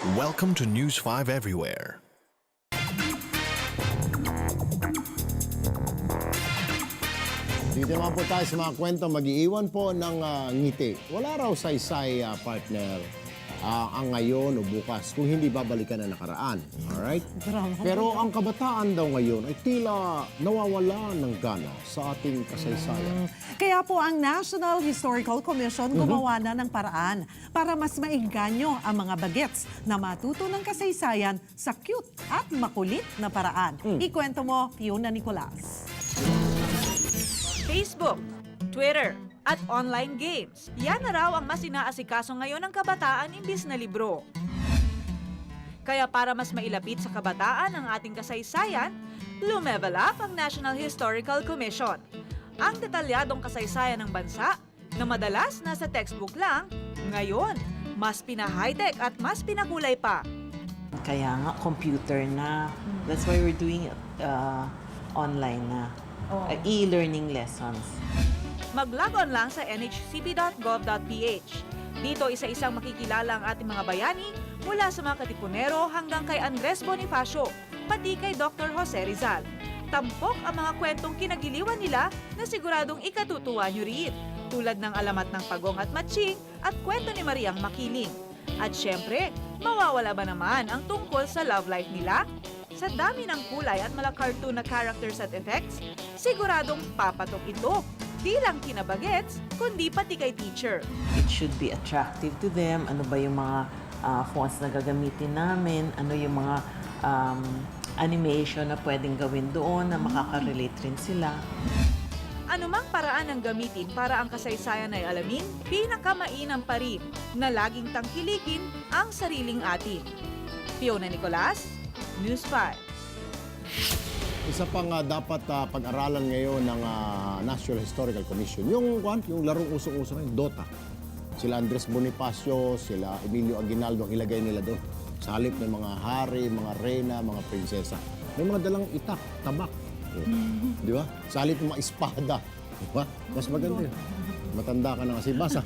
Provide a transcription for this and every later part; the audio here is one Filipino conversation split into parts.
Welcome to News 5 Everywhere. Dito naman po tayo sa mga kwento mag-iiwan po ng ah, ngiti. Wala raw saysay ah, partner ah, ang ngayon o bukas kung hindi babalikan na nakaraan. Alright? Pero ang kabataan daw ngayon ay tila nawawala ng gana sa ating kasaysayan. Kaya po ang National Historical Commission gumawa na ng paraan para mas maiganyo ang mga bagets na matuto ng kasaysayan sa cute at makulit na paraan. Ikwento mo, Fiona Nicolas. Facebook, Twitter, at online games. Yan na raw ang mas inaasikaso ngayon ng kabataan imbis na libro. Kaya para mas mailapit sa kabataan ang ating kasaysayan, lumevel up ang National Historical Commission. Ang detalyadong kasaysayan ng bansa na madalas nasa textbook lang, ngayon, mas pina-high-tech at mas pinakulay pa. Kaya nga, computer na. That's why we're doing it uh, online na. Uh, e-learning lessons. Mag-log on lang sa nhcp.gov.ph. Dito isa-isang makikilala ang ating mga bayani mula sa mga katipunero hanggang kay Andres Bonifacio, pati kay Dr. Jose Rizal. Tampok ang mga kwentong kinagiliwan nila na siguradong ikatutuwa nyo rin, tulad ng alamat ng pagong at matching at kwento ni Mariang Makiling. At syempre, mawawala ba naman ang tungkol sa love life nila? Sa dami ng kulay at mala cartoon na characters at effects, siguradong papatok ito. Di lang kina bagets, kundi pati kay teacher. It should be attractive to them. Ano ba yung mga uh, fonts na gagamitin namin? Ano yung mga um, animation na pwedeng gawin doon na makaka-relate rin sila. Anumang paraan ang gamitin para ang kasaysayan ay alamin, pinakamainam pa rin na laging tangkilikin ang sariling atin. Fiona Nicolas, News 5. Isa pang ah, dapat ah, pag-aralan ngayon ng ah, National Historical Commission, yung, kwan, yung larong usong-uso ngayon, Dota. Sila Andres Bonifacio, sila Emilio Aguinaldo, ang ilagay nila doon. Sa halip ng mga hari, mga reyna, mga prinsesa. May mga dalang itak, tabak. Oh. Di ba? Sa halip ng mga espada. Di ba? Mas maganda yun. Matanda ka na kasi. Basa.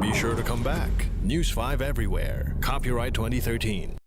Be sure to come back. News 5 Everywhere. Copyright 2013.